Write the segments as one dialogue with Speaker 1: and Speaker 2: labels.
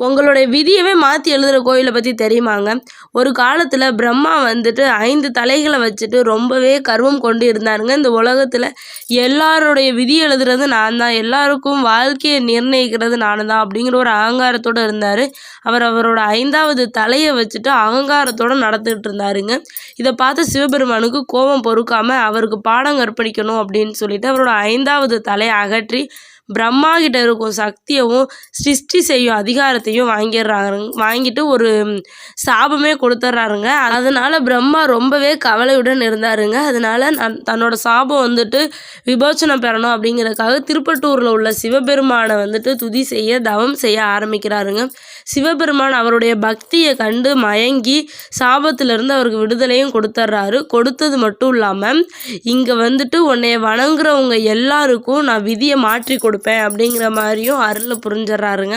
Speaker 1: உங்களுடைய விதியவே மாற்றி எழுதுகிற கோயிலை பற்றி தெரியுமாங்க? ஒரு காலத்தில் பிரம்மா வந்துட்டு ஐந்து தலைகளை வச்சுட்டு ரொம்பவே கர்வம் கொண்டு இருந்தாருங்க. இந்த உலகத்தில் எல்லாருடைய விதி எழுதுறது நான் தான் எல்லாருக்கும் வாழ்க்கையை நிர்ணயிக்கிறது நான் தான் அப்படிங்கிற ஒரு அகங்காரத்தோடு இருந்தார். அவர் அவரோட ஐந்தாவது தலையை வச்சுட்டு அகங்காரத்தோடு நடந்துகிட்டு இருந்தாருங்க. இதை பார்த்து சிவபெருமானுக்கு கோபம் பொறுக்காமல் அவருக்கு பாடம் கற்பணிக்கணும் அப்படின்னு சொல்லிட்டு அவரோட ஐந்தாவது தலையை அகற்றி பிரம்மா கிட்ட இருக்கும் சக்தியவும் சிருஷ்டி செய்யும் அதிகாரத்தையும் வாங்கிடுறாங்க வாங்கிட்டு ஒரு சாபமே கொடுத்துட்றாருங்க அதனால பிரம்மா ரொம்பவே கவலையுடன் இருந்தாருங்க. அதனால நன் தன்னோட சாபம் வந்துட்டு விமோச்சனம் பெறணும் அப்படிங்கிறதுக்காக திருப்பட்டூரில் உள்ள சிவபெருமானை வந்துட்டு துதி செய்ய தவம் செய்ய ஆரம்பிக்கிறாருங்க. சிவபெருமான் அவருடைய பக்தியை கண்டு மயங்கி சாபத்திலிருந்து அவருக்கு விடுதலையும் கொடுத்துட்றாரு கொடுத்தது மட்டும் இல்லாமல் இங்கே வந்துட்டு உன்னைய வணங்குறவங்க எல்லாருக்கும் நான் விதியை மாற்றி கொடுப்பேன். அப்படிங்கிற மாதிரியும் அருள் புரிஞ்சிடுறாருங்க.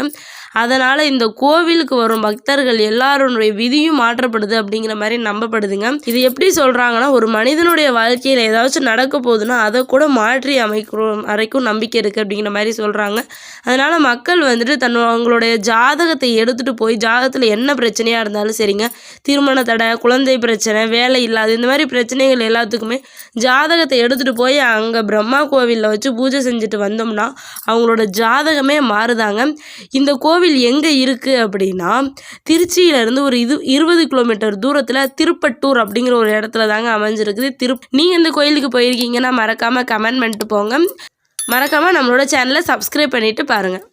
Speaker 1: அதனால் இந்த கோவிலுக்கு வரும் பக்தர்கள் எல்லாருடைய விதியும் மாற்றப்படுது அப்படிங்கிற மாதிரி நம்பப்படுதுங்க. இது எப்படி சொல்கிறாங்கன்னா ஒரு மனிதனுடைய வாழ்க்கையில் ஏதாச்சும் நடக்க போகுதுன்னா அதை கூட மாற்றி அமைக்கிறோம் வரைக்கும் நம்பிக்கை இருக்குது அப்படிங்கிற மாதிரி சொல்கிறாங்க அதனால் மக்கள் வந்துட்டு தன் அவங்களுடைய ஜாதகத்தை எடுத்துகிட்டு போய் ஜாதகத்தில் என்ன பிரச்சனையாக இருந்தாலும் சரிங்க. திருமண தடை குழந்தை பிரச்சனை வேலை இல்லாத இந்த மாதிரி பிரச்சனைகள் எல்லாத்துக்குமே ஜாதகத்தை எடுத்துகிட்டு போய் அங்கே பிரம்மா கோவிலில் வச்சு பூஜை செஞ்சுட்டு வந்தோம்னா அவங்களோட ஜாதகமே மாறுதாங்க. இந்த கோவில் கோவில் எங்கே இருக்குது அப்படின்னா திருச்சியிலேருந்து ஒரு இது இருபது கிலோமீட்டர் தூரத்தில் திருப்பட்டூர் அப்படிங்கிற ஒரு இடத்துல தாங்க அமைஞ்சிருக்குது. திரு நீங்கள் இந்த கோயிலுக்கு போயிருக்கீங்கன்னா மறக்காமல் கமெண்ட் பண்ணிட்டு போங்க. மறக்காமல் நம்மளோட சேனலை சப்ஸ்கிரைப் பண்ணிவிட்டு பாருங்கள்